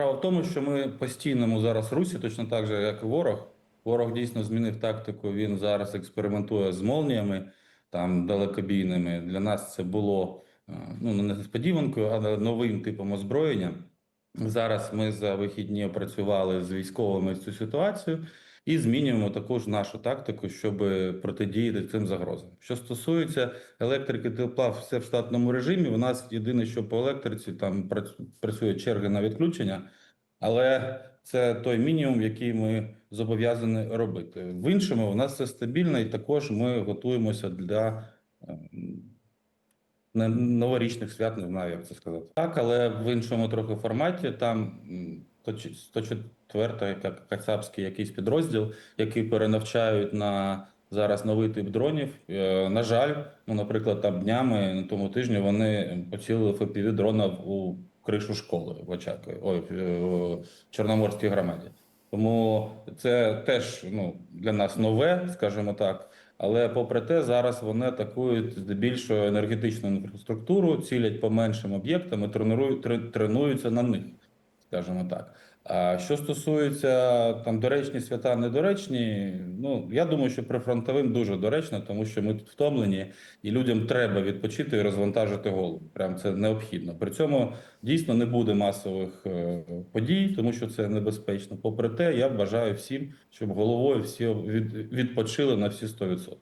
Справа в тому, що ми постійному зараз русі, точно так же, як і ворог. Ворог дійсно змінив тактику. Він зараз експериментує з молніями там далекобійними. Для нас це було е, ну не несподіванкою, але новим типом озброєння. Зараз ми за вихідні опрацювали з військовими цю ситуацію і змінюємо також нашу тактику, щоб протидіяти цим загрозам. Що стосується електрики тепла, все в штатному режимі. У нас єдине, що по електриці там працю- працює черги на відключення, але це той мінімум, який ми зобов'язані робити. В іншому у нас все стабільно, і також ми готуємося для ем, не- новорічних свят, не знаю, як це сказати. Так, але в іншому трохи форматі. Там м, 104 як кацапський якийсь підрозділ, який перенавчають на зараз новий тип дронів. Е, На жаль, ну, наприклад, там днями на тому тижні вони поцілили fpv дрона у кришу школи в Очакові, ой, е, в Чорноморській громаді. Тому це теж ну, для нас нове, скажімо так. Але попри те, зараз вони атакують здебільшого енергетичну інфраструктуру, цілять по меншим об'єктам і тренуються на них, скажімо так. А що стосується там доречні свята, недоречні, ну я думаю, що прифронтовим дуже доречно, тому що ми тут втомлені, і людям треба відпочити і розвантажити голову. Прям це необхідно. При цьому дійсно не буде масових е, подій, тому що це небезпечно. Попри те, я бажаю всім, щоб головою всі від, відпочили на всі 100%.